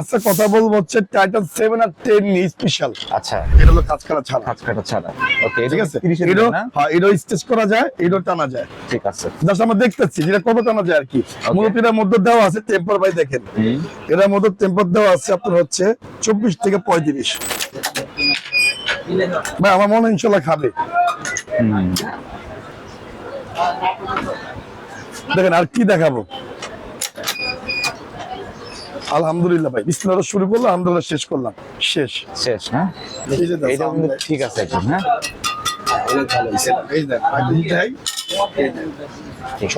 আচ্ছা কথা বলব হচ্ছে টাইটান সেভেন আর টেন নিয়ে স্পেশাল আচ্ছা। এটা হলো কাজ করা ছাড়া কাজ কাটা ছাড়া ওকে ঠিক আছে? তিরিশে হ্যাঁ এটাও স্টেজ করা যায় এটাও টানা যায়। ঠিক আছে। জাস্ট আমরা দেখতেছি যেটা কত টানা যায় আর কি? মূলত এটার মধ্যে দেওয়া আছে টেম্পার ভাই দেখেন। এটার মধ্যে টেম্পার দেওয়া আছে আপনার হচ্ছে চব্বিশ থেকে পঁয়ত্রিশ। ভাই আমার মনে ইনশাল্লাহ খাবে। দেখেন আর কি দেখাবো? আলহামদুলিল্লাহ ভাই। বিসমিল্লাহ শুরু করলাম আলহামদুলিল্লাহ শেষ করলাম। শেষ। শেষ হ্যাঁ? এটা ঠিক আছে হ্যাঁ।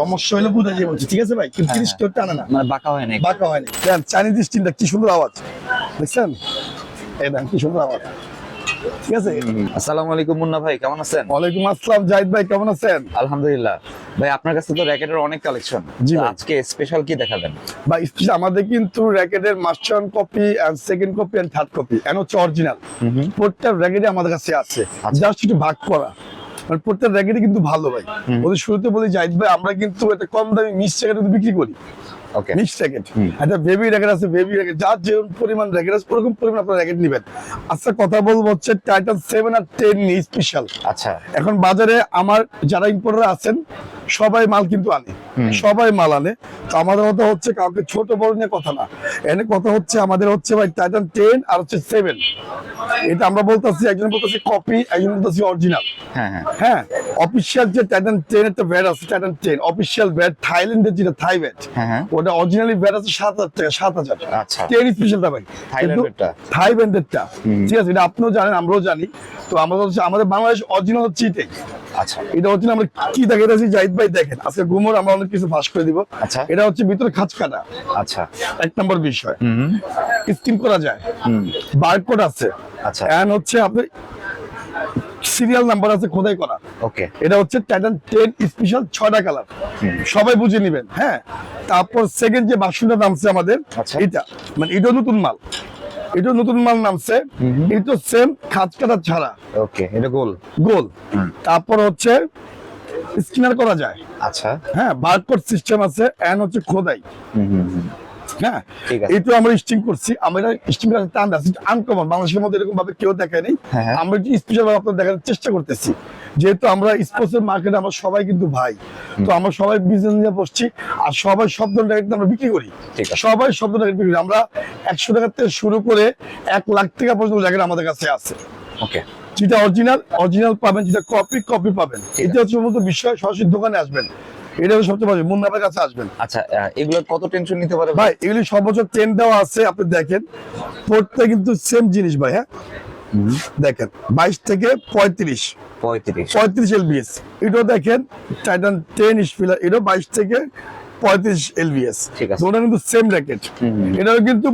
সমস্যা হলে বুঝা যাবে বলছি ঠিক আছে ভাই? কিন্তু তিরিশ কেউ টানে না। মানে বাঁকা হয় না বাঁকা হয়নি দেন চাইনিজ স্টিলটা কি সুন্দর আওয়াজ। এই দেন কি সুন্দর আওয়াজ। ঠিক আছে? আসসালামু আলাইকুম মুন্না ভাই কেমন আছেন? ওয়ালাইকুম আসসালাম জাহিদ ভাই কেমন আছেন? আলহামদুলিল্লাহ। ভাই আপনার কাছে তো র্যাকেটের অনেক কালেকশন জি আজকে স্পেশাল কি দেখাবেন? ভাই স্পেশাল আমাদের কিন্তু র্যাকেটের master copy and second copy and third copy and হচ্ছে অরিজিনাল প্রত্যেকটা র্যাকেটে আমাদের কাছে আছে। আচ্ছা। জাস্ট একটু ভাগ করা। মানে প্রত্যেক র্যাকেটে কিন্তু ভালো ভাই। ওদের শুরুতে বলি জাহিদ ভাই আমরা কিন্তু এটা কম দামে মিস র্যাকেট বিক্রি করি। Okay mix racket baby racket আছে বেবি র্যাকেট যার যে পরিমাণ র্যাকেট আছে ওরকম পরিমাণ আপনার র্যাকেট নেবেন। আচ্ছা কথা বলব হচ্ছে টাইটান সেভেন আর টেন নিয়ে স্পেশাল আচ্ছা। এখন বাজারে আমার যারা ইম্পোর্টার আছেন সবাই মাল কিন্তু আনে। সবাই মাল আনে। তো আমাদের কথা হচ্ছে কাউকে ছোট বড় নিয়ে কথা না। এনে কথা হচ্ছে আমাদের হচ্ছে ভাই টাইটান টেন আর হচ্ছে সেভেন এটা আমরা বলতেছি একজন বলতেছি কপি একজন বলতেছি অরিজিনাল হ্যাঁ হ্যাঁ। হ্যাঁ অফিসিয়াল যে টাইটান টেন একটা ব্যাট আছে টাইটান টেন অফিসিয়াল ব্যাট থাইল্যান্ডের যেটা থাই ব্যাট হ্যাঁ হ্যাঁ। ওটা অরিজিনালি ব্যাট আছে সাত হাজার টাকা সাত হাজার। আচ্ছা। স্পেশালটা ভাই। থাইল্যান্ডেরটা? ঠিক আছে এটা আপনিও জানেন আমরাও জানি। তো আমাদের আমাদের বাংলাদেশ অরিজিনাল হচ্ছে এটাই আচ্ছা। এটা হচ্ছে আমরা কি দেখাইতেছি জাহিদ ভাই দেখেন। আজকে গুমর আমরা অনেক কিছু ফাঁস করে দিব। আচ্ছা। এটা হচ্ছে ভিতরে খাঁচ কাটা আচ্ছা। এক নম্বর বিষয়। হুম। স্কিন করা যায়। বারকোড আছে। আচ্ছা। এন্ড হচ্ছে আপনি সিরিয়াল নাম্বার আছে খোদাই করা। ওকে। এটা হচ্ছে টাইটান টেন স্পেশাল ছয়টা কালার সবাই বুঝে নেবেন হ্যাঁ? তারপর সেকেন্ড যে বাসনটা নামছে আমাদের আচ্ছা। এটা মানে এটা নতুন মাল। এটা নতুন মাল নামছে। এটা সেম খাঁচ কাটা ছাড়া। ওকে এটা গোল। গোল। তারপর হচ্ছে স্কিনার করা যায়। আচ্ছা। হ্যাঁ বারকোড সিস্টেম আছে এন্ড হচ্ছে খোদাই। হ্যাঁ আমরা স্টিং করছি। আমরা স্টিং করার টান আছে আনকমন বাংলাদেশের মধ্যে এরকম ভাবে কেউ দেখায় নেই। হ্যাঁ, হ্যাঁ। আমরা স্পেশাল দেখার চেষ্টা করতেছি। যেহেতু আমরা মার্কেটে আমরা সবাই কিন্তু ভাই। তো আমরা সবাই বিজনেস নিয়ে বসছি। আর সবাই সব ধরনের আমরা বিক্রি করি। সবাই সব ধরনের বিক্রি করি। আমরা একশো টাকা থেকে শুরু করে এক লাখ টাকা পর্যন্ত আমাদের কাছে আছে। ওকে। যেটা অরিজিনাল অরিজিনাল পাবেন যেটা কপি কপি পাবেন। এটা হচ্ছে মূলত বিষয় সরাসরি দোকানে আসবেন। এটা হচ্ছে সবচেয়ে ভালো মুন্নাবের কাছে আসবেন। আচ্ছা এগুলো কত টেনশন নিতে পারে ভাই? এগুলি সর্বোচ্চ টেন দেওয়া আছে আপনি দেখেন। পড়তে কিন্তু সেম জিনিস ভাই হ্যাঁ? দেখেন বাইশ থেকে পঁয়ত্রিশ। পঁয়ত্রিশ। পঁয়ত্রিশ এলবিএস এটাও দেখেন টাইটান টেন স্পিলার এটাও বাইশ থেকে পঁয়ত্রিশ আছে। ওটা কিন্তু সেম র্যাকেট। এটাও কিন্তু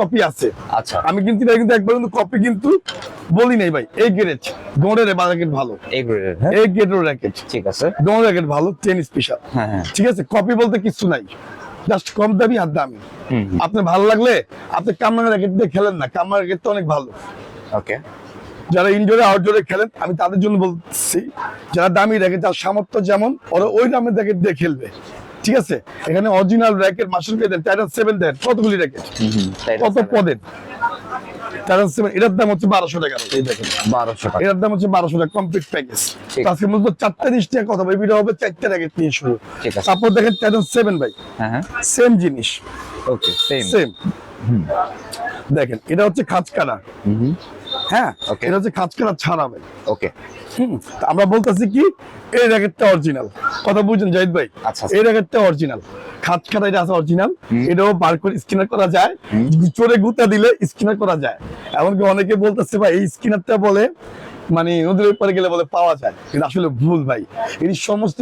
কপি আছে। আচ্ছা। আমি কিন্তু এটা কিন্তু একবার কিন্তু কপি কিন্তু বলি নাই ভাই। এই গ্রেড দৌড়ের র্যাকেট ভালো। এই গ্রেডের হ্যাঁ। এই গ্রেডের র্যাকেট ঠিক আছে। র্যাকেট ভালো টেন স্পেশাল হ্যাঁ হ্যাঁ। ঠিক আছে কপি বলতে কিছু নাই। জাস্ট কম দামি আর দামি। আপনার ভালো লাগলে আপনি কামরাঙ্গা র্যাকেট দিয়ে খেলেন না। কামরাঙ্গা র্যাকেট তো অনেক ভালো। ওকে যারা ইনডোরে আউটডোরে খেলেন আমি তাদের জন্য বলছি যারা দামি র্যাকেট যার সামর্থ্য যেমন ওরা ওই দামের র্যাকেট দিয়ে খেলবে। ঠিক আছে? এখানে অরিজিনাল র্যাকেট মাস্টার পেয়ে দেন টাইটান সেভেন দেন। কতগুলি র্যাকেট কত পদের? টাইটান সেভেন এটার দাম হচ্ছে বারোশো টাকা। এই দেখেন বারোশো টাকা। এটার দাম হচ্ছে বারোশো টাকা কমপ্লিট প্যাকেজ ঠিক। আজকে মূলত চারটে জিনিস টাকা কথা বলবি। এটা হবে চারটে র্যাকেট নিয়ে শুরু। তারপর দেখেন টাইটান সেভেন ভাই। হ্যাঁ হ্যাঁ। সেম জিনিস। ওকে সেম সেম দেখেন এটা হচ্ছে খাঁচ কাটা। হুম হুম। হ্যাঁ? এটা হচ্ছে খাঁচ কাটা ছাড়া ভাই ওকে হুম, আমরা বলতেছি কি এই র্যাকেটটা অরিজিনাল কথা বুঝছেন জাহিদ ভাই? আচ্ছা। এই র্যাকেটটা অরিজিনাল খাঁচ কাটা এটা আছে অরিজিনাল এটাও বার করে স্ক্যানার করা যায়। চোরে গুতা দিলে স্ক্যানার করা যায়। এমনকি অনেকে বলতেছে ভাই এই স্ক্যানারটা বলে মানে নদীর ওপারে গেলে বলে পাওয়া যায়। কিন্তু আসলে ভুল ভাই। এই সমস্ত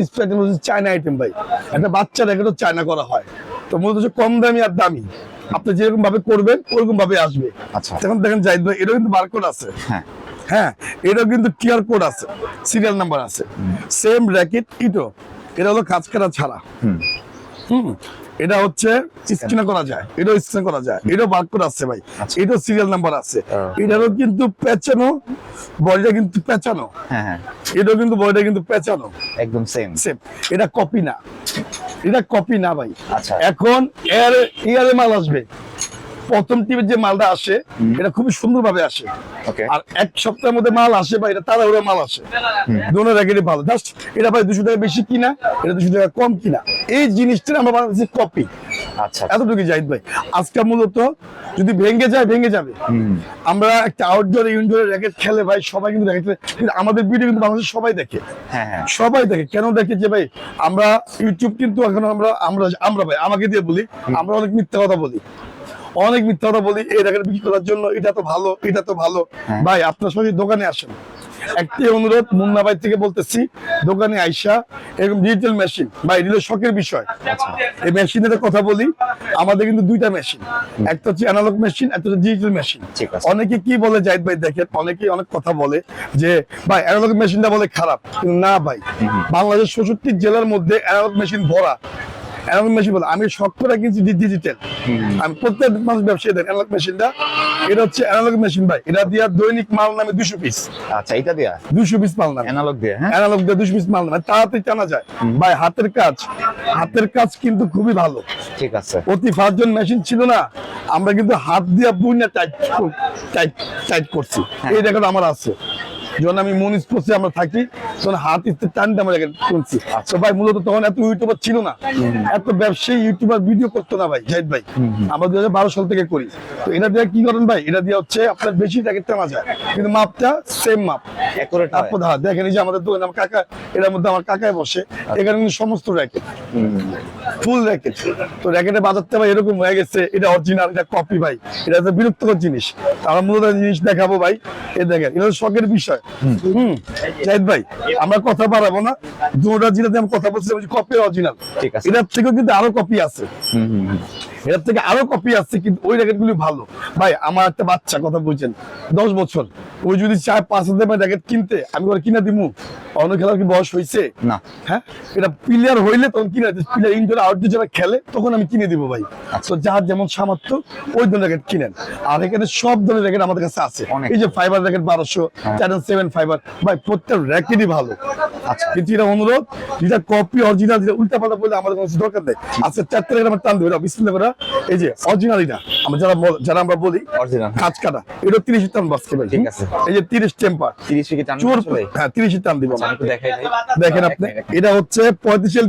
চায়না আইটেম ভাই। একটা বাচ্চা র্যাকেটও চায়না করা হয়। তো মূলত হচ্ছে কম দামি আর দামি। আপনি যেরকম ভাবে করবেন ওরকম ভাবে আসবে। আচ্ছা। এখন দেখেন জাহিদ ভাই এটা কিন্তু বারকোড আছে। হ্যাঁ। হ্যাঁ এটাও কিন্তু কিউআর কোড আছে সিরিয়াল নাম্বার আছে। সেম র্যাকেট ইটো। এটা হলো কাজ করা ছাড়া। হুম। এটা হচ্ছে স্ক্যান করা যায় এটাও স্ক্যান করা যায় এটাও বারকোড আছে ভাই। আচ্ছা। এটাও সিরিয়াল নাম্বার আছে। এটারও কিন্তু পেঁচানো বডিটা কিন্তু পেঁচানো। হ্যাঁ হ্যাঁ। এটাও কিন্তু বডিটা কিন্তু পেঁচানো। একদম সেম সেম এটা কপি না। এটা কপি না ভাই আচ্ছা। এখন এর ইয়ারে মাল আসবে প্রথম টিমের যে মালটা আসে এটা খুবই সুন্দর ভাবে আসে আর এক সপ্তাহের মধ্যে মাল আসে বা এটা তাড়াহুড়ো মাল আসে। দোনো র্যাকেটই ভালো। জাস্ট এটা ভাই দুশো টাকা বেশি কিনা এটা দুশো টাকা কম কিনা এই জিনিসটা আমরা বানাচ্ছি কপি আচ্ছা। এতটুকু জাহিদ ভাই। আজকে মূলত যদি ভেঙে যায় ভেঙে যাবে। আমরা একটা আউটডোর ইনডোর র্যাকেট খেলে ভাই সবাই কিন্তু র্যাকেট কিন্তু আমাদের ভিডিও কিন্তু বাংলাদেশে সবাই দেখে। হ্যাঁ হ্যাঁ। সবাই দেখে। কেন দেখে যে ভাই আমরা ইউটিউব কিন্তু এখন আমরা আমরা আমরা ভাই আমাকে দিয়ে বলি আমরা অনেক মিথ্যা কথা বলি। অনেক মিথ্যা কথা বলি এই র্যাকেট বিক্রি করার জন্য এটা তো ভালো এটা তো ভালো। হ্যাঁ। ভাই আপনার সঙ্গে দোকানে আসেন। একটি অনুরোধ মুন্না ভাই থেকে বলতেছি দোকানে আইসা এরকম ডিজিটাল মেশিন বা এগুলো শখের বিষয়। এই মেশিনের কথা বলি আমাদের কিন্তু দুইটা মেশিন একটা হচ্ছে অ্যানালগ মেশিন একটা হচ্ছে ডিজিটাল মেশিন অনেকে কি বলে জাহিদ ভাই দেখেন অনেকে অনেক কথা বলে যে ভাই অ্যানালগ মেশিনটা বলে খারাপ। না ভাই। বাংলাদেশ চৌষট্টি জেলার মধ্যে অ্যানালগ মেশিন ভরা। অ্যানালগ মেশিন বলে আমি শখ করে কিনছি ডিজিটাল আমি প্রত্যেক মানুষ ব্যবসায়ী দেন অ্যানালগ মেশিনটা এটা হচ্ছে অ্যানালগ মেশিন ভাই। এটা দিয়া দৈনিক মাল নামে দুশো পিস আচ্ছা এটা দিয়া? দুশো পিস মাল নামে। অ্যানালগ দিয়ে হ্যাঁ? অ্যানালগ দিয়ে দুশো পিস মাল নামে। তাড়াতাড়ি টানা যায়। ভাই হাতের কাজ। হাতের কাজ কিন্তু খুবই ভালো। ঠিক আছে। প্রতি পাঁচজন মেশিন ছিল না। আমরা কিন্তু হাত দিয়া বুনে টাইট টাইট টাইট করছি। এই রেকর্ড আমার আছে। যখন আমি মনিস আমরা থাকি তখন হাত টানতে আমরা শুনছি। তো ভাই মূলত তখন এত ইউটিউবার ছিল না। এত ব্যবসায়ী ইউটিউবার ভিডিও করতো না ভাই জাহিদ ভাই। আমরা দুই হাজার বারো সাল থেকে করি। তো এটা দিয়ে কি করেন ভাই? এটা দিয়ে হচ্ছে আপনার বেশি র্যাকেট টানা যায়। কিন্তু মাপটা সেম মাপ। অ্যাকুরেট আপু ধা দেখেন এই যে আমাদের দোকানে আমার কাকা এটার মধ্যে আমার কাকায় বসে। এখানে সমস্ত র্যাকেট ফুল র্যাকেট তো র্যাকেটের বাজারটা ভাই এরকম হয়ে গেছে। এটা অরিজিনাল এটা কপি ভাই। এটা তো বিরক্তকর জিনিস। আমরা মূলত জিনিস দেখাবো ভাই। এ দেখেন এটা শখের বিষয়। হুম। জাহিদ ভাই আমরা কথা বাড়াবো না। দুটা জিনিস আমি কথা বলছি কপি অরিজিনাল ঠিক আছে। এটার থেকেও কিন্তু আরও কপি আছে। এটার থেকে আরও কপি আসছে কিন্তু ওই র্যাকেট গুলি ভালো। ভাই আমার একটা বাচ্চা কথা বলছেন দশ বছর। ওই যদি চায় পাঁচ হাজার র্যাকেট কিনতে আমি ওর কিনা দিমু? অন্য খেলার কি বয়স হয়েছে না। হ্যাঁ? এটা প্লেয়ার হইলে তখন কিনে প্লেয়ার ইনডোর আউটডোর যারা খেলে তখন আমি কিনে দিব ভাই। তো যার যেমন সামর্থ্য ওই ধরনের র্যাকেট কিনেন। আর এখানে সব ধরনের র্যাকেট আমাদের কাছে আছে। এই যে ফাইবার র্যাকেট বারোশো চ্যানেল সেভেন ফাইবার ভাই প্রত্যেক র্যাকেটই ভালো। আচ্ছা। কিন্তু এটা অনুরোধ যেটা কপি অরিজিনাল যেটা উল্টা পাল্টা বলে আমাদের কোনো দরকার নেই। আচ্ছা চারটে রেখে আমার টান দেবে বিসমিল্লাহ করে এই যে অরিজিনাল এটা আমরা যারা যারা আমরা বলি অরিজিনাল কাজ কাটা এটা তিরিশ টান বাসকে ভাই। ঠিক আছে। এই যে তিরিশ টেম্পার। 30 কি টান চোর হ্যাঁ তিরিশ টান দিব। আচ্ছা, আমি দেখাই দেখেন আপনি এটা হচ্ছে এল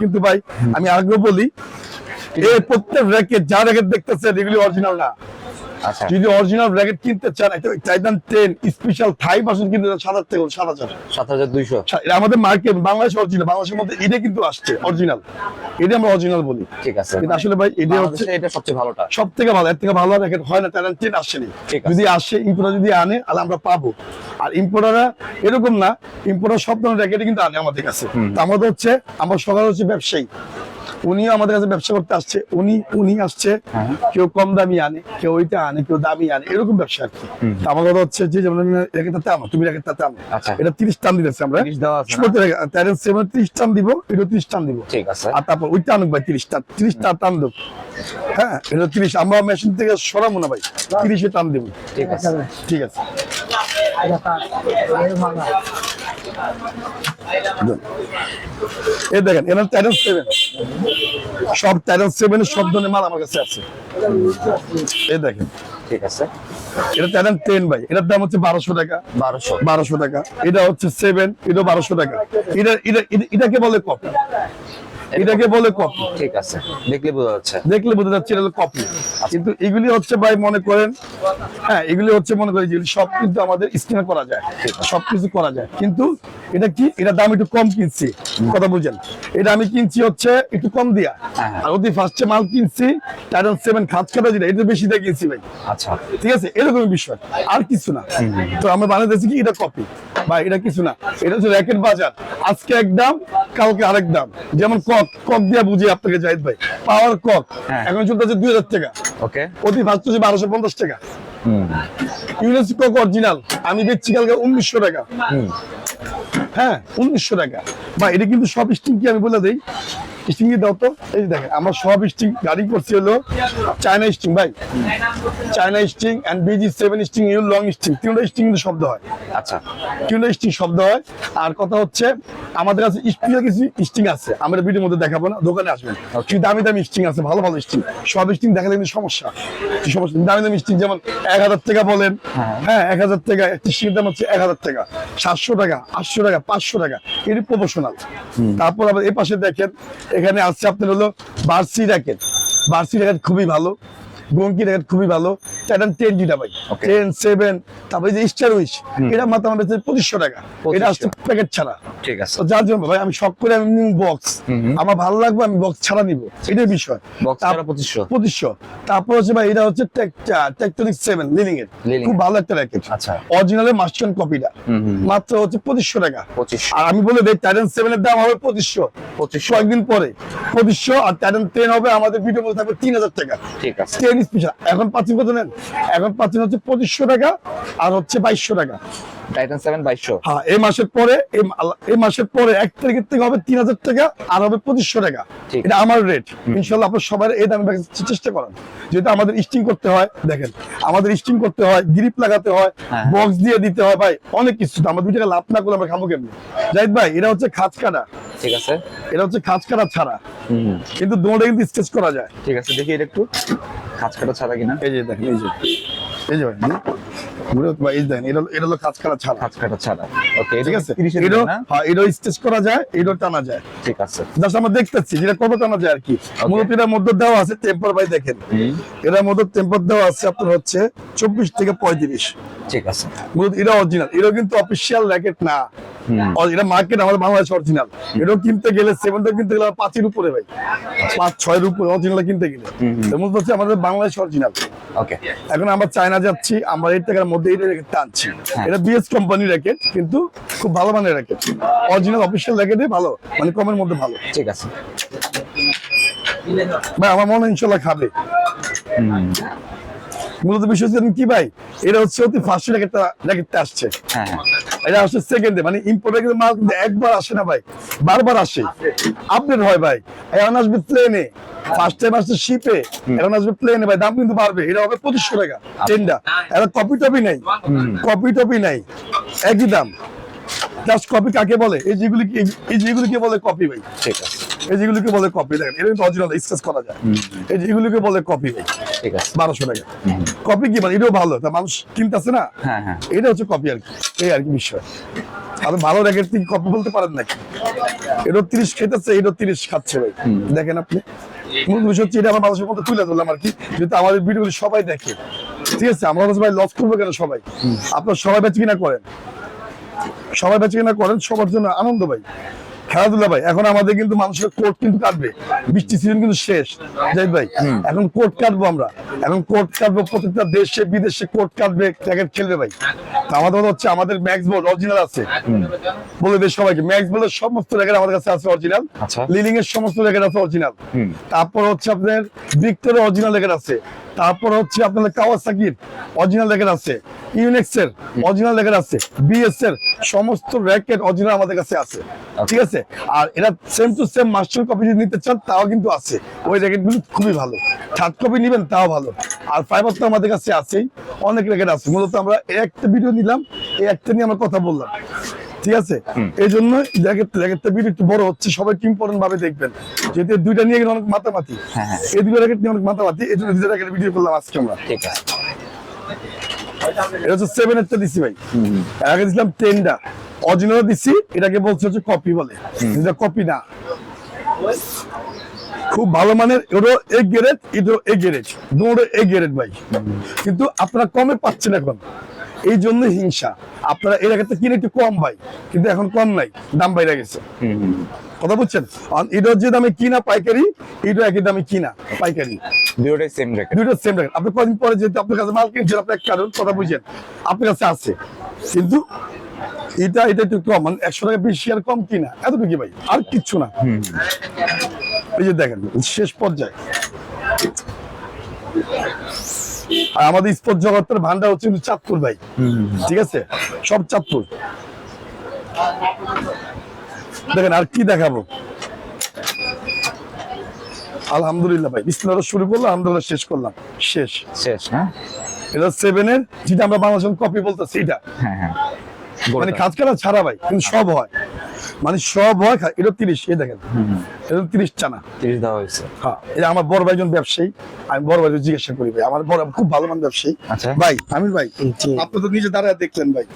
কিন্তু ভাই আমি আগে বলি এই প্রত্যেক র্যাকেট যা র্যাকেট দেখতেছে এগুলি অরিজিনাল না। আচ্ছা। যদি অরিজিনাল র্যাকেট কিনতে চান একটা Titan ten special Thai version কিনতে চান সাত হাজার থেকে সাত হাজার। 7200 আচ্ছা, এটা আমাদের মার্কেট বাংলাদেশ অরিজিনাল বাংলাদেশের মধ্যে এটা কিন্তু আসছে অরিজিনাল এটা আমরা অরিজিনাল বলি। ঠিক আছে। কিন্তু আসলে ভাই এটা হচ্ছে এটা সবচেয়ে ভালোটা। সব থেকে ভালো এর থেকে ভালো র্যাকেট হয় না ট্যালেন্টেড আসেনি। যদি আসে ইম্পোর্টার যদি আনে তাহলে আমরা পাবো। আর ইম্পোর্টাররা এরকম না ইম্পোর্টার সব ধরনের র্যাকেটই কিন্তু আনে আমাদের কাছে। তো আমাদের হচ্ছে আমার সকাল হচ্ছে ব্যবসায়ী। উনিও আমাদের কাছে ব্যবসা করতে আসছে। উনি উনি আসছে হ্যাঁ। কেউ কম দামি আনে কেউ ওইটা আনে কেউ দামি আনে এরকম ব্যবসা আর কি। আমার কথা হচ্ছে যে যেমন র্যাকেটটাতে আনো তুমি র্যাকেটটাতে আনো। আচ্ছা। এটা তিরিশ টান দিতেছে আমরা। 30 দেওয়া আছে না? প্রত্যেক র্যাকেট- তাহলে সেভেন তিরিশ টান দিব এটা তিরিশ টান দিব। ঠিক আছে। আর তারপর ওইটা আনুক ভাই তিরিশ টান। তিরিশ টান টান দেব। হ্যাঁ এটা তিরিশ আমরা মেশিন থেকে সরাবো না ভাই। তিরিশে টান দেবো। ঠিক আছে। ঠিক আছে। এই দেখেন এনার টাইটান সেভেন সব টাইটান সেভেনের সব ধরনের মাল আমার কাছে আছে। এই দেখেন। ঠিক আছে। এটা টাইটান টেন ভাই। এটার দাম হচ্ছে বারোশো টাকা। বারোশো। বারোশো টাকা। এটা হচ্ছে সেভেন এটা বারোশো টাকা। এটা এটা- এটাকে বলে কপি এটাকে বলে কপি ঠিক আছে দেখলে বোঝা যাচ্ছে। দেখলে বোঝা যাচ্ছে এটা হলো কপি কিন্তু এগুলি হচ্ছে ভাই মনে করেন হ্যাঁ এগুলি হচ্ছে মনে করেন যেগুলি সব কিন্তু আমাদের স্ক্রিনে করা যায় সবকিছু করা যায়। কিন্তু এটা কি? এটা দাম একটু কম কিনছি কথা বুঝেন। এটা আমি কিনছি হচ্ছে একটু কম দিয়া। হ্যাঁ। আর অতি ফার্স্টে মাল কিনছি টাইটান সেভেন খাত যেটা এটা বেশি দিয়ে কিনছি ভাই। আচ্ছা। ঠিক আছে? এরকম বিষয় আর কিছু না। তো আমরা বানাইতেছি কি এটা কপি বা এটা কিছু না। এটা হচ্ছে র্যাকেট বাজার। আজকে এক দাম কালকে আরেক দাম। যেমন কক কক দিয়ে বুঝি আপনাকে জাহিদ ভাই। Power cock. হ্যাঁ। এখন চলতেছে দুই হাজার টাকা। ওকে। অতি ফার্স্ট হচ্ছে বারোশো পঞ্চাশ টাকা। ইউনেস্কো কক অরিজিনাল আমি দেখছি কালকে উনিশশো টাকা। হ্যাঁ উনিশশো টাকা। বা এটা কিন্তু সব স্টিং কি আমি বলে দেই? স্টিং দাও তো। এই দেখেন আমরা সব স্টিং গাড়ি করছি হলো চায়না স্টিং ভাই। China string and BG seven string you long sting. তিনটা স্টিং কিন্তু শব্দ হয়। আচ্ছা। তিনটা স্টিং শব্দ হয়। আর কথা হচ্ছে আমাদের কাছে স্পিয়ার কিছু স্টিং আছে। আমরা ভিডিওর মধ্যে দেখাবো না দোকানে আসবেন। কিছু দামি দামি স্টিং আছে ভালো ভালো স্টিং। সব স্টিং দেখালে কিন্তু সমস্যা। কি সমস্যা? দামি দামি স্টিং যেমন এক হাজার টাকা বলেন হ্যাঁ। এক হাজার টাকা। একটি স্টিং দাম হচ্ছে এক হাজার টাকা। সাতশো টাকা আটশো টাকা পাঁচশো টাকা। এটি প্রফেশনাল তারপর আবার এই পাশে দেখেন এখানে আসছে আপনার হলো বার্সি র্যাকেট। বার্সি র্যাকেট খুবই ভালো গঙ্কি র্যাকেট খুবই ভালো টাইটান টেন যেটা ভাই. টেন সেভেন তারপরে যে স্টার উইচ এটা মাত্র আমার পঁচিশশো টাকা। এটা আসছে প্যাকেট ছাড়া। ঠিক আছে। যার জন্য ভাই আমি শখ করে আমি বক্স আমার ভালো লাগবে আমি বক্স ছাড়া নিব। এটাই বিষয়। বক্স ছাড়া পঁচিশশো। পঁচিশশো। তারপর হচ্ছে ভাই এটা হচ্ছে টেকটনিক সেভেন লিলিং এর। খুব ভালো একটা র্যাকেট আচ্ছা। অরিজিনালের মাস্টার কপিটা। মাত্র হচ্ছে পঁচিশশো টাকা। আর আমি বলে দেই টাইটান সেভেন এর দাম হবে পঁচিশশো। পঁচিশশো। কয়েকদিন পরে। পঁচিশশো আর টাইটান টেন হবে আমাদের ভিডিও মধ্যে থাকবে তিন হাজার টাকা। ঠিক আছে। টেন স্পেশাল এখন পাচ্ছেন কত নেন? এখন পাচ্ছেন হচ্ছে পঁচিশশো টাকা আর হচ্ছে বাইশশো টাকা। টাইটান সেভেন বাইশশো হ্যাঁ এই মাসের পরে এই মাসের পরে এক তারিখের থেকে হবে তিন হাজার টাকা আর হবে পঁচিশশো টাকা। এটা আমার রেট ইনশাল্লাহ আপনার সবার এই দামে চেষ্টা করেন। যেহেতু আমাদের স্টিং করতে হয় দেখেন আমাদের স্টিং করতে হয় গ্রিপ লাগাতে হয় হ্যাঁ। বক্স দিয়ে দিতে হয় ভাই অনেক কিছু। তো আমরা দুই টাকা লাভ না করলে আমরা খাব কেমনি? জাহিদ ভাই এটা হচ্ছে খাঁচ কাটা ঠিক আছে। এটা হচ্ছে খাঁচ কাটা ছাড়া কিন্তু দোনোটা কিন্তু স্কেচ করা যায়। ঠিক আছে দেখি এটা একটু। খাঁচ কাটা ছাড়া কিনা। এই যে দেখেন এই যে। এই যে ভাই হুম? ঘুরে ভাই, এই যে দেখেন এটা এটা হলো খাঁচ কাটা ছাড়া খাঁচ কাটা ছাড়া ওকে ঠিক আছে? তিরিশে হ্যাঁ এটাও স্টেচ করা যায় এটাও টানা যায়। ঠিক আছে। জাস্ট আমরা দেখতেছি যেটা কত টানা যায় আর কি? মূলত এটার মধ্যে দেওয়া আছে টেম্পার ভাই দেখেন। এটার মধ্যে টেম্পার দেওয়া আছে আপনার হচ্ছে চব্বিশ থেকে পঁয়ত্রিশ। ঠিক আছে। মূলত এটা অরিজিনাল এটাও কিন্তু অফিসিয়াল র্যাকেট না। আর এটা মার্কেট আমাদের বাংলাদেশ অরিজিনাল এটাও কিনতে গেলে সেভেনটা কিনতে গেলে পাঁচের উপরে ভাই। পাঁচ ছয়ের উপরে অরিজিনাল কিনতে গেলে। এর হচ্ছে আমাদের বাংলাদেশ অরিজিনাল ওকে এখন আমরা চায়না যাচ্ছি আমরা এই টাকার মধ্যে এই আনছি হ্যাঁ। এটা বিএস কোম্পানি র্যাকেট কিন্তু খুব ভালো মানের র্যাকেট অরিজিনাল অফিসিয়াল র্যাকেটে ভালো মানে কমের মধ্যে ভালো। ঠিক আছে। ভাই আমার মনে হয় ইনশাল্লাহ খাবে। মূলত বিষয় হচ্ছে কি ভাই? এটা হচ্ছে অতি ফার্স্ট র্যাকেটটা র্যাকেটটা আসছে। হ্যাঁ। এটা আসছে সেকেন্ডে মানে ইম্পোর্টের মাল কিন্তু একবার আসে না ভাই। বারবার আসে। আপডেট হয় ভাই। এখন আসবে প্লেনে ফার্স্ট টাইম আসছে শিপে এখন আসবে প্লেনে ভাই। দাম কিন্তু বাড়বে। এটা হবে পঁচিশশো টাকা। টেন্ডা এটা কপি টপি নাই। কপি টপি নাই। একই দাম। জাস্ট কপি কাকে বলে? এই যেগুলি কি- এই যেগুলিকে বলে কপি ভাই? ঠিক আছে। এই যেগুলিকে বলে কপি দেখেন এটা কিন্তু অরিজিনাল করা যায়। এই যেগুলিকে বলে কপি ভাই? ঠিক আছে। বারোশো টাকা। কপি কি মানে এটাও ভালো। তা মানুষ কিনতেছে না? হ্যাঁ হ্যাঁ। এটা হচ্ছে কপি আর কি। এই আর কি বিষয়। আপনি ভালো র্যাকেট থেকে কপি বলতে পারেন নাকি? এটা তিরিশ খেতেছে এটা তিরিশ খাচ্ছে ভাই। দেখেন আপনি। মূল বিষয় হচ্ছে এটা আমার মানুষের মধ্যে তুলে ধরলাম আর কি। যেহেতু আমাদের ভিডিওগুলি সবাই দেখে। ঠিক আছে আমরা ভাই লস করব কেন সবাই? আপনার সবাই বেচে কিনা করেন। সবাই বেচে কিনা করেন সবার জন্য আনন্দ ভাই। খেলাধুলা ভাই এখন আমাদের কিন্তু মানুষের কোর্ট কিন্তু কাটবে। বৃষ্টি সিজন কিন্তু শেষ। যাই ভাই এখন কোর্ট কাটবো আমরা। এখন কোর্ট কাটবো প্রত্যেকটা দেশে বিদেশে কোর্ট কাটবে ক্রিকেট খেলবে ভাই। আমাদের কথা হচ্ছে আমাদের ম্যাক্স বোর্ড অরিজিনাল আছে। বলে দেশ সবাইকে ম্যাক্স বোর্ডের সমস্ত আমাদের কাছে আছে অরিজিনাল আচ্ছা। লিলিং এর সমস্ত আছে অরিজিনাল তারপর হচ্ছে আপনার ভিক্টরের অরিজিনাল আছে। তারপর হচ্ছে আপনাদের কাওয়াসাকির অরিজিনাল রেখার আছে ইউনেক্স এর অরিজিনাল রেখার আছে বিএস এর সমস্ত র্যাকেট অরিজিনাল আমাদের কাছে আছে। ঠিক আছে? আর এটা same to same master copy যদি নিতে চান তাও কিন্তু আছে। ওই র্যাকেটগুলো খুবই ভালো। থার্ড কপি নিবেন তাও ভালো। আর ফাইবার তো আমাদের কাছে আছেই অনেক র্যাকেট আছে। মূলত আমরা একটা ভিডিও নিলাম এই একটা নিয়ে আমরা কথা বললাম। ঠিক আছে? এই জন্য জ্যাকেটটা একটু বড় হচ্ছে সবাই একটু ইম্পর্টেন্ট ভাবে দেখবেন। যেহেতু দুইটা নিয়ে গেলে অনেক মাতামাতি। হ্যাঁ, হ্যাঁ। এই দুটো র্যাকেট নিয়ে অনেক মাতামাতি এই জন্য দুটো ভিডিও করলাম আজকে আমরা। ঠিক আছে। এটা হচ্ছে সেভেন এরটা দিছি ভাই। আগে দিছিলাম টেনটা অরিজিনাল দিছি এটাকে বলছে হচ্ছে কপি বলে। এটা কপি না। খুব ভালো মানের এরও এ এটাও দুটো এ ভাই। কিন্তু আপনারা কমে পাচ্ছেন এখন। এই জন্য হিংসা। আপনারা এর আগে তো কিনে একটু কম ভাই কিন্তু এখন কম নাই দাম বাইরে গেছে। কথা বুঝছেন? এটার যে দামে কিনা পাইকারি এটা একই দামে কিনা পাইকারি। দুটোটাই সেম রেখে দুটো সেম রেট আপনি কদিন পরে যেহেতু আপনার কাছে মাল কিনছেন আপনার কারণ কথা বুঝছেন আপনার কাছে আছে। কিন্তু এটা এটা একটু কম মানে একশো টাকা বেশি আর কম কিনা এতটুকু ভাই আর কিচ্ছু না। এই যে দেখেন শেষ পর্যায়ে। আর আমাদের স্পোর্ট জগতের ভান্ডার হচ্ছে চাঁদপুর ভাই। ঠিক আছে? সব চাঁদপুর। দেখেন আর কি দেখাবো? আলহামদুলিল্লাহ ভাই বিসমিল্লাহ শুরু করলাম আলহামদুলিল্লাহ শেষ করলাম। শেষ। শেষ হ্যাঁ এটা সেভেনের যেটা আমরা বাংলাদেশ কপি বলতেছি এটা। হ্যাঁ হ্যাঁ। মানে ছাড়া ভাই কিন্তু সব হয়। মানে সব হয় এটা তিরিশ এ দেখেন। এটা তিরিশ চানা। তিরিশ দেওয়া হয়েছে। হ্যাঁ এটা আমার বড় ভাই একজন ব্যবসায়ী আমি বড় ভাই জিজ্ঞাসা করি ভাই আমার বড় খুব ভালো মান ব্যবসায়ী। আচ্ছা। ভাই আমির ভাই আপনি তো নিজে দাঁড়ায় দেখলেন ভাই।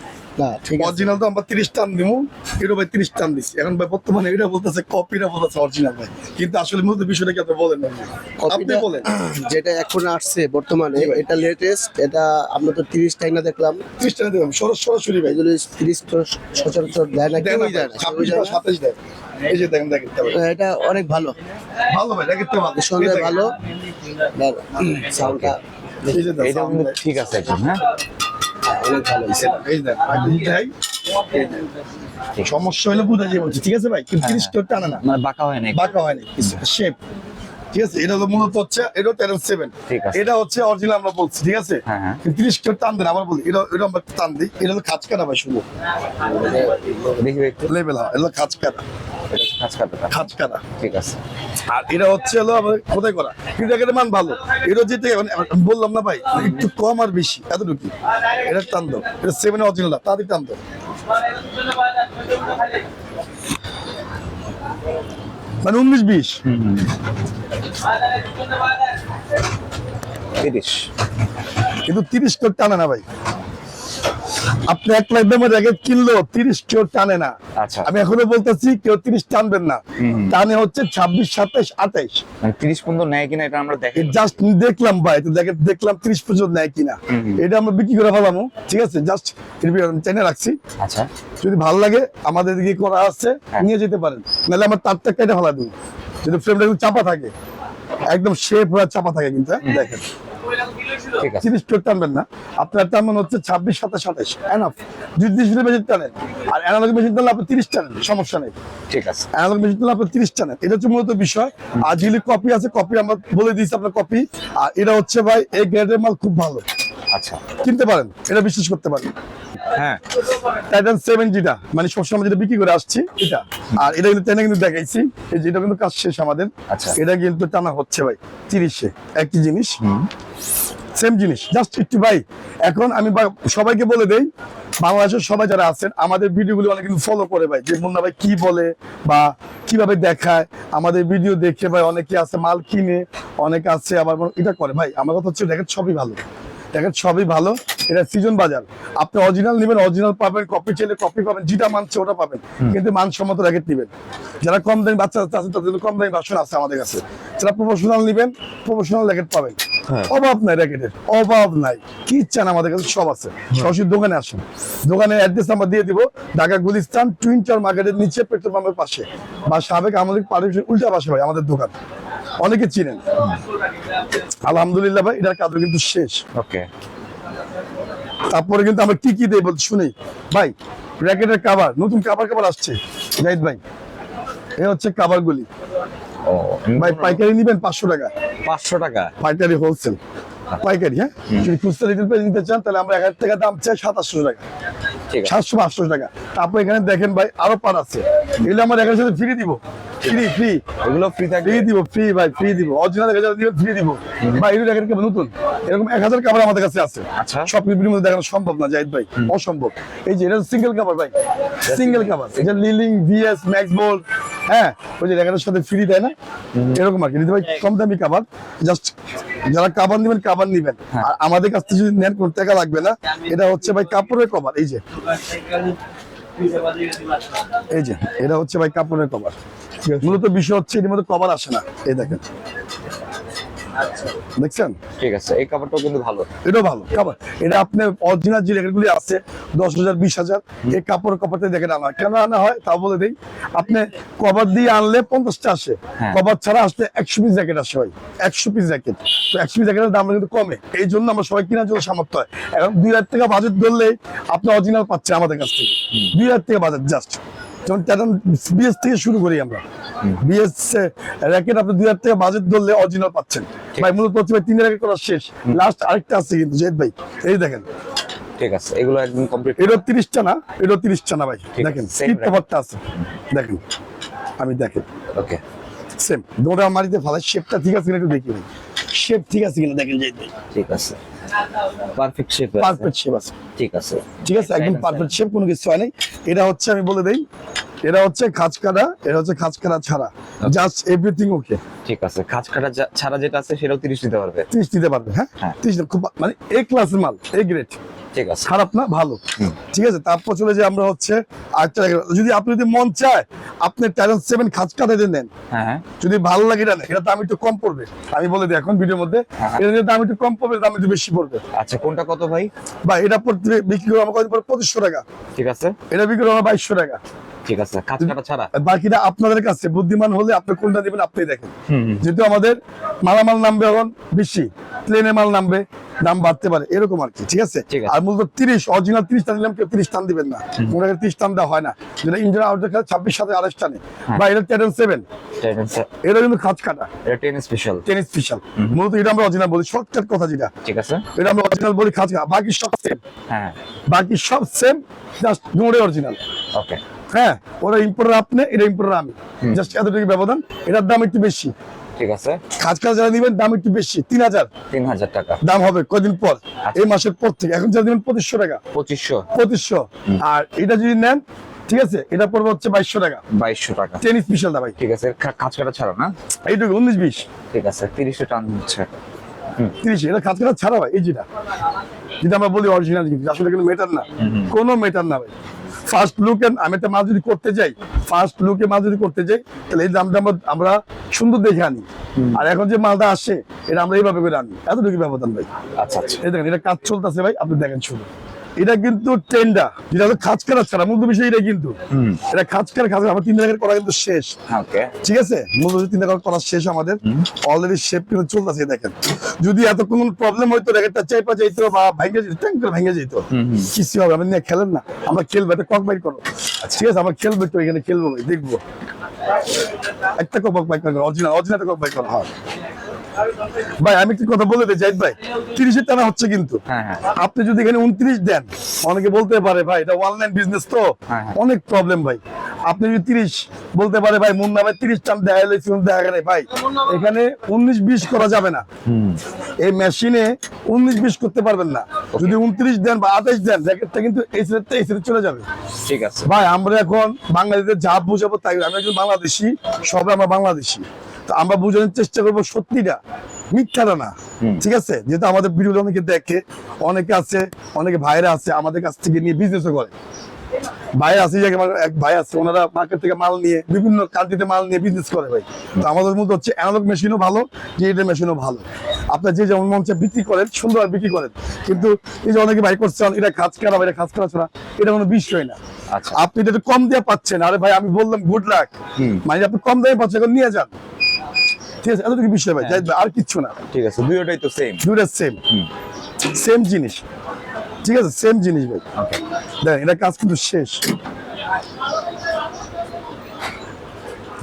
অরিজিনাল তো আমরা তিরিশ টান দিব এটা ভাই তিরিশ টান দিচ্ছি এখন ভাই বর্তমানে এটা বলতেছে কপিটা বলতেছে অরিজিনাল ভাই। কিন্তু আসলে মূলত বিষয়টা কি আপনি বলেন না আপনি বলেন। যেটা এখন আসছে বর্তমানে এটা লেটেস্ট এটা আমরা তো তিরিশ টাইম না দেখলাম। তিরিশ সরাস- সরাসরি ভাই। এগুলো তিরিশ তো সচরাচর দেয় না কেউই দেয় না। না। সাতাশ দেয়। এই যে দেখেন দেখেন দেখেন। এটা অনেক ভালো। ভালো ভাই সাউন্ডটা এটা ঠিক আছে একদম হ্যাঁ? অনেক ভালো। এই দেখেন, আগে দেখাই। এই দেখেন। সমস্যা হলে বুঝা যাবে বলছি, ঠিক আছে ভাই? কিন্তু তিরিশ টাকা না। মানে বাঁকা হয় না বাঁকা হয়নি শেপ ঠিক আছে? এটা হলো মূলত হচ্ছে এটা তেরো সেভেন ঠিক আছে। এটা হচ্ছে অরিজিনাল আমরা বলছি ঠিক আছে? হ্যাঁ, হ্যাঁ। তিরিশ কেউ টান দেন আবার বলি। এটা এটা আমরা টান দিই। এটা হলো খাঁচ কাটা ভাই শুভ লেভেল হয় এটা খাঁচ কাটা। খাঁচ ঠিক আছে। আর এটা হচ্ছে হলো আমাদের করা? কিন্তু মান ভালো। এটা যেতে মানে বললাম না ভাই একটু কম আর বেশি এতটুকু এটা টান দাও। এটা সেভেন অরিজিনাল তাদের টান দাও। মানে উনিশ বিশ। তিরিশ। কিন্তু তিরিশ করতে আনে না ভাই। আপনি এক লাখ দামের কিনলো তিরিশ কেউ টানে না। আচ্ছা। আমি এখনও বলতেছি কেউ তিরিশ টানবেন না। টানে হচ্ছে ছাব্বিশ সাতাইশ আঠাইশ। মানে তিরিশ পর্যন্ত নেয় কিনা এটা আমরা দেখি জাস্ট দেখলাম ভাই তো দেখে দেখলাম তিরিশ পর্যন্ত নেয় কিনা। এটা আমরা বিক্রি করে ফেলামো ঠিক আছে? জাস্ট রাখছি। আচ্ছা। যদি ভালো লাগে আমাদের দিকে করা আছে হ্যাঁ। নিয়ে যেতে পারেন। নাহলে আমার তার টাকা এটা ফেলা দিন। যদি ফ্রেমটা চাপা থাকে। একদম শেপ চাপা থাকে কিন্তু হ্যাঁ? দেখেন। তিরিশ টানবেন না। আপনার হচ্ছে ছাব্বিশ সাতাশ এনাফ যদি ডিজিটাল মেশিন টানেন। আর অ্যানালগ মেশিন টানলে আপনি তিরিশ টানেন সমস্যা নেই। ঠিক আছে। অ্যানালগ মেশিন টানলে আপনি তিরিশ টানেন। এটা হচ্ছে মূলত বিষয়। আর যেগুলি কপি আছে কপি আমরা বলে দিয়েছি আপনার কপি আর এটা হচ্ছে ভাই এই গ্রেডের মাল খুব ভালো। আচ্ছা। কিনতে পারেন। এটা বিশ্বাস করতে পারেন। হ্যাঁ। টাইটান সেভেন যেটা মানে সবসময় যেটা বিক্রি করে আসছি এটা। আর এটা কিন্তু কিন্তু দেখাইছি। এই যেটা কিন্তু কাজ শেষ আমাদের। আচ্ছা। এটা কিন্তু টানা হচ্ছে ভাই তিরিশে। একই জিনিস। সেম জিনিস। জাস্ট একটু ভাই, এখন আমি সবাইকে বলে দেই, বাংলাদেশের সবাই যারা আছেন, আমাদের ভিডিওগুলো অনেক কিন্তু ফলো করে ভাই, যে মুন্না ভাই কি বলে বা কীভাবে দেখায়, আমাদের ভিডিও দেখে ভাই অনেকে আছে মাল কিনে, অনেকে আছে আবার এটা করে। ভাই, আমার কথা হচ্ছে, দেখেন সবই ভালো। দেখেন সবই ভালো। এটা সিজন বাজার। আপনি অরিজিনাল নেবেন অরিজিনাল পাবেন কপি চাইলে কপি পাবেন যেটা মানছে ওটা পাবেন। কিন্তু মানসম্মত র্যাকেট নেবেন যারা কম দামি বাচ্চা আছে তাদের কম দামি বাসন আছে আমাদের কাছে। যারা প্রফেশনাল নেবেন প্রফেশনাল র্যাকেট পাবেন। অভাব নাই র্যাকেটের অভাব নাই। কি চান আমাদের কাছে সব আছে। সরাসরি দোকানে আসুন। দোকানের অ্যাড্রেস আমরা দিয়ে দিব। ঢাকা গুলিস্তান টুইন টাওয়ার মার্কেটের নিচে পেট্রোল পাম্পের পাশে। বা সাবেক আমাদের পারিবারিক উল্টা পাশে ভাই আমাদের দোকান। অনেকে চিনেন। আলহামদুলিল্লাহ ভাই এটার কাজ কিন্তু শেষ। ওকে তারপরে কিন্তু আমরা কি কি বলতে শুনি। ভাই র্যাকেটের কাভার নতুন কাভার কাভার আসছে। জাহিদ ভাই এ হচ্ছে কাভার গুলি। ও ভাই পাইকারি নিবেন পাঁচশো টাকা। পাঁচশো টাকা? পাইকারি হোলসেল পাইকারি হ্যাঁ? যদি খুচরা রিটেল প্রাইস নিতে চান তাহলে আমরা এক হাজার টাকা দাম চাই সাতাশশো টাকা। ঠিক আছে। সাতশো পাঁচশো টাকা। তারপর এখানে দেখেন ভাই আরও পার আছে। এগুলো আমরা এখানে সাথে ফ্রি দিব। ফ্রি ফ্রি এগুলো ফ্রি থাকবে ফ্রি দিব ফ্রি ভাই ফ্রি দিব। অরিজিনাল এক হাজার ফ্রি দিব। ভাই এগুলো দেখেন কেমন নতুন। এরকম এক হাজার কাভার আমাদের কাছে আছে। আচ্ছা। সব ভিডিওর মধ্যে দেখানো সম্ভব না জাহিদ ভাই। অসম্ভব। এই যে এটা সিঙ্গেল কাভার ভাই। সিঙ্গেল কাভার এটা লিলিং বিএস ম্যাক্স বোল্ট হ্যাঁ ওই যে র্যাকেটের সাথে ফ্রি দেয় না? এরকম আর কি। ভাই কম দামি জাস্ট যারা কাভার নেবেন কাভার নেবেন। আর আমাদের কাছ থেকে যদি নেন কোনো টাকা লাগবে না। এটা হচ্ছে ভাই কাপড়ের কভার এই যে। এই যে এটা হচ্ছে ভাই কাপড়ের কভার মূলত বিষয় হচ্ছে এর মধ্যে কভার আসে না। এই দেখেন। দেখছেন? ঠিক আছে এই কাপড়টাও কিন্তু ভালো। এটাও ভালো। কাপড় এটা আপনার অরিজিনাল যে রেগুলি আছে দশ হাজার বিশ হাজার এই কাপড় কপাতে দেখেন আনা হয়। কেন আনা হয়? তা বলে দিই। আপনি কভার দিয়ে আনলে পঞ্চাশটা আসে। হ্যাঁ। কভার ছাড়া আসলে একশো পিস জ্যাকেট আসে হয় একশো পিস জ্যাকেট তো একশো পিস জ্যাকেটের দাম কিন্তু কমে। এই জন্য আমরা সবাই কেনার জন্য সামর্থ্য হয়। এখন দুই হাজার টাকা বাজেট ধরলেই আপনি অরিজিনাল পাচ্ছেন আমাদের কাছ থেকে। দুই হাজার টাকা বাজেট জাস্ট যেমন বিএস থেকে শুরু করি আমরা। বিএস র্যাকেট আপনি দুই হাজার টাকা বাজেট ধরলে অরিজিনাল পাচ্ছেন। ভাই মূলত হচ্ছে ভাই তিন র্যাকেট করা শেষ। লাস্ট আরেকটা আছে কিন্তু জেদ ভাই। এই দেখেন। ঠিক আছে এগুলো একদম কমপ্লিট এটা না? এটা না ভাই? দেখেন আছে, দেখেন আমি দেখেন। ওকে সেম দোটা মারিতে শেপটা ঠিক আছে কিনা একটু দেখি ভাই। শেপ ঠিক আছে কিনা দেখেন যাই ঠিক আছে। পারফেক্ট শেপ পারফেক্ট শেপ আছে। ঠিক আছে। ঠিক আছে একদম পারফেক্ট শেপ কোনো কিছু হয় নাই। এটা হচ্ছে আমি বলে দেই এটা হচ্ছে খাঁচ কাটা এটা হচ্ছে খাঁচ কাটা ছাড়া জাস্ট এভরিথিং ওকে ঠিক আছে খাঁজ কাটা যা- ছাড়া যেটা আছে সেটাও তিরিশ দিতে পারবে। ত্রিশ দিতে পারবে হ্যাঁ? হ্যাঁ। ত্রিশ খুব মানে এ ক্লাসের মাল এ গ্রেড ঠিক আছে। খারাপ না ভালো। ঠিক আছে তারপর চলে যে আমরা হচ্ছে যদি আপনি যদি মন চায় আপনি ট্যালেন্ট সেভেন খাঁচ কাটাতে নেন। হ্যাঁ হ্যাঁ। যদি ভালো লাগে এটা দাম একটু কম পড়বে। আমি বলে দিই এখন ভিডিওর মধ্যে। হ্যাঁ। এটা দাম একটু কম পড়বে দাম একটু বেশি পড়বে। আচ্ছা কোনটা কত ভাই? বা এটা বিক্রি করব আমার পঁচিশশো টাকা। ঠিক আছে। এটা বিক্রি করব বাইশশো টাকা। ঠিক আছে খাঁজ কাটা ছাড়া বাকিটা আপনাদের কাছে বুদ্ধিমান হলে আপনি কোনটা দিবেন আপনি দেখেন। যেহেতু আমাদের মালামাল নামবে এখন বেশি প্লেনে মাল নামবে দাম বাড়তে পারে এরকম আর কি ঠিক আছে? আর মূলত তিরিশ অরিজিনাল তিরিশ টান নিলাম কেউ তিরিশ টান দিবেন না। মনে করেন তিরিশ টান দেওয়া হয় না। যেটা ইন্ডিয়ান আউটার খেলে ছাব্বিশ সাথে আড়াইশ টানে হ্যাঁ। বা এটা টেন সেভেন এটা কিন্তু খাঁচ কাটা এটা টেন স্পেশাল টেন স্পেশাল মূলত এটা আমরা অরিজিনাল বলি শর্টকাট কথা যেটা। ঠিক আছে। এটা আমরা অরিজিনাল বলি খাঁচ কাটা বাকি সব সেম হ্যাঁ। বাকি সব সেম জাস্ট নোড়ে অরিজিনাল ওকে হ্যাঁ ওরা ইম্পোর্টার আপনি এটা ইম্পোর্টার আমি। জাস্ট এতটুকু ব্যবধান এটার দাম একটু বেশি। ঠিক আছে। খাজ খাজ যারা দাম একটু বেশি তিন হাজার। তিন হাজার টাকা। দাম হবে কয়দিন পর? আচ্ছা। এই মাসের পর থেকে। এখন যারা দিবেন পঁচিশশো টাকা। পঁচিশশো। পঁচিশশো। আর এটা যদি নেন ঠিক আছে এটা পড়বে হচ্ছে বাইশশো টাকা। বাইশশো টাকা। টেন স্পেশাল দা ভাই। ঠিক আছে খাঁজ কাটা ছাড়া না। এইটুকু উনিশ বিশ। ঠিক আছে তিরিশে টান হচ্ছে। তিরিশ এটা খাজ খাজ ছাড়া ভাই এই যেটা। আমরা বলি অরিজিনাল আসলে কিন্তু মেটার না। কোনো মেটার না ভাই। ফার্স্ট লুকে আমি একটা মাছ যদি করতে যাই ফার্স্ট লুকে যদি করতে যাই তাহলে এই দামটা আমরা সুন্দর দেখে আনি। আর এখন যে মালটা আসে এটা আমরা এইভাবে করে আনি। এতটুকু ব্যবধান ভাই। আচ্ছা আচ্ছা। এই দেখেন এটা কাজ চলতেছে ভাই আপনি দেখেন শুধু এটা কিন্তু টেন্ডা যেটা হলো খাঁচ কাটা ছাড়া মূল বিষয় এটা কিন্তু। এটা খাঁচ কাটা খাঁচ আমার তিন টাকার করা কিন্তু শেষ। ঠিক আছে? মূল তিন টাকার করা শেষ আমাদের। অলরেডি শেপ কিন্তু চলতেছে দেখেন। যদি এত কোনো প্রবলেম হইতো রেখেটা চাইপা যাইতো বা ভাঙ্গে যেত ট্যাঙ্ক ভেঙে যেত। কিছু হবে আপনি নিয়ে খেলেন না। আমরা খেলব একটা কক বাইর করো। ঠিক আছে আমরা খেলব একটু এখানে খেলব দেখব। একটা কক বাইক করো অরিজিনাল অরিজিনাল কক বাইক করা হয়। ভাই আমি একটু কথা বলে দিই জাহিদ ভাই। তিরিশের টানা হচ্ছে কিন্তু। হ্যাঁ হ্যাঁ। আপনি যদি এখানে উনত্রিশ দেন অনেকে বলতে পারে ভাই এটা অনলাইন বিজনেস তো। হ্যাঁ। অনেক প্রবলেম ভাই। আপনি যদি তিরিশ বলতে পারে ভাই মুন্না ভাই তিরিশ টান দেখা গেলে দেখা গেলে ভাই এখানে উনিশ বিশ করা যাবে না। এই মেশিনে উনিশ বিশ করতে পারবেন না। যদি উনত্রিশ দেন বা আঠাইশ দেন জ্যাকেটটা কিন্তু এই সেটটা এই সেটে চলে যাবে। ঠিক আছে। ভাই আমরা এখন বাংলাদেশের যা বুঝাবো তাই আমি একজন বাংলাদেশি সবাই আমরা বাংলাদেশি। আমরা বোঝানোর চেষ্টা করব সত্যিটা মিথ্যাটা না। ঠিক আছে? যেহেতু আমাদের ভিডিও অনেকে দেখে অনেকে আছে অনেকে ভাইরা আছে আমাদের কাছ থেকে নিয়ে বিজনেসও করে। ভাই আছে এক ভাই আছে ওনারা মার্কেট থেকে মাল নিয়ে বিভিন্ন কান্ট্রিতে মাল নিয়ে বিজনেস করে ভাই। তো আমাদের মধ্যে হচ্ছে অ্যানালগ মেশিনও ভালো ডিজিটাল মেশিনও ভালো। আপনার যে যেমন মঞ্চে বিক্রি করেন সুন্দর বিক্রি করেন। কিন্তু এই যে অনেকে ভাই করছেন এটা কাজ করা এটা কাজ করা ছাড়া এটা কোনো বিষয় না। আচ্ছা। আপনি এটা কম দিয়ে পাচ্ছেন আরে ভাই আমি বললাম গুড লাক মানে আপনি কম দামে পাচ্ছেন এখন নিয়ে যান। ঠিক আছে এতটুকু বিষয় ভাই আর কিচ্ছু না। ঠিক আছে দুইটাই তো সেম দুটা সেম সেম জিনিস। ঠিক আছে সেম জিনিস ভাই। দেখেন এটা কাজ কিন্তু শেষ।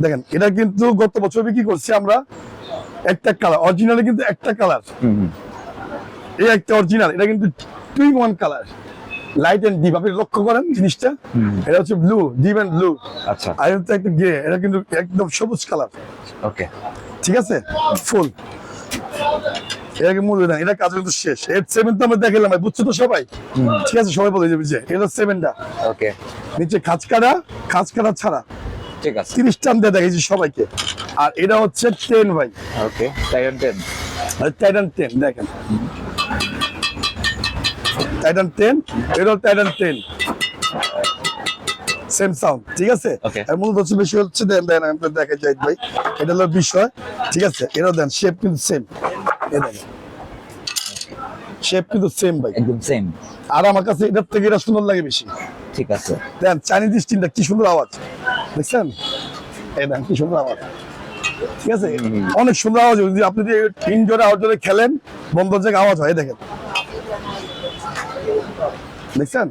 দেখেন এটা কিন্তু গত বছর বিক্রি করছি আমরা একটা কালার অরিজিনালি কিন্তু একটা কালার এই একটা অরিজিনাল এটা কিন্তু টুই one colour light and deep আপনি লক্ষ্য করেন জিনিসটা? এটা হচ্ছে ব্লু ডিপ এন্ড ব্লু আচ্ছা। আর এটা একটা গ্রে এটা কিন্তু একদম সবুজ কালার ওকে ঠিক আছে? ফুল এটাকে মূল্য দেন এটা কাজ কিন্তু শেষ। এর সেভেন তো আমরা দেখালাম ভাই, বুঝছ তো সবাই? ঠিক আছে সবাই বলে যাবে যে এটা সেভেনটা ওকে নিচে খাঁচ কাটা খাঁচ কাটা ছাড়া। ঠিক আছে। তিরিশ টান দিয়ে দেখেছি সবাইকে। আর এটা হচ্ছে টেন ভাই। Okay Titan ten Titan ten দেখেন। টাইটান টেন এটা টাইটান টেন সেম সাউন্ড ঠিক আছে? Okay. আর মূলত হচ্ছে বেশি হচ্ছে দেন দেন আমি দেখে যাই ভাই। এটা হলো বিষয় ঠিক আছে? দেন শেপ কিন্তু সেম এ দেখেন শেপ কিন্তু সেম ভাই। একদম সেম আর আমার কাছে এটার থেকে এটা সুন্দর লাগে বেশি। ঠিক আছে। দেন চাইনিজ স্টিলটা কি সুন্দর আওয়াজ দেখছেন? এই দেন কি সুন্দর আওয়াজ। ঠিক আছে? অনেক সুন্দর আওয়াজ যদি আপনি যদি ইনজোরে আউটডোরে খেলেন বন্ধ জায়গায় আওয়াজ হয় দেখেন। দেখছেন?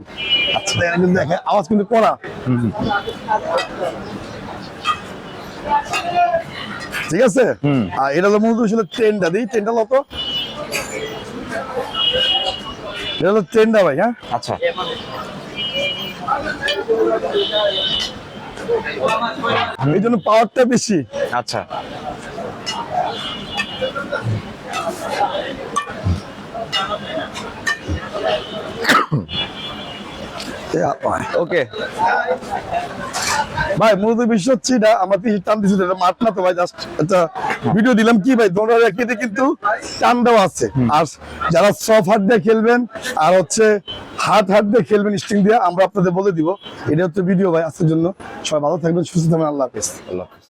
আচ্ছা দেখেন কিন্তু দেখেন আওয়াজ কিন্তু করা ঠিক আছে? আর এটা হলো মূলত ছিল ট্রেনটা দিই ট্রেনটা লতো এটা হলো ট্রেনটা ভাই হ্যাঁ? আচ্ছা। এই জন্য পাওয়ারটা বেশি। আচ্ছা। ওকে ভাই মূলত বিষয় হচ্ছে এটা আমার টান এটা মাঠ না তো ভাই জাস্ট একটা ভিডিও দিলাম কি ভাই দৌড়ার একটিতে কিন্তু টান দেওয়া আছে। আর যারা সফট হাত দিয়ে খেলবেন আর হচ্ছে হাত হাত দিয়ে খেলবেন স্ট্রিং দিয়ে আমরা আপনাদের বলে দিব। এটা হচ্ছে ভিডিও ভাই আসার জন্য। সবাই ভালো থাকবেন সুস্থ থাকবেন আল্লাহ হাফিজ। আল্লাহ।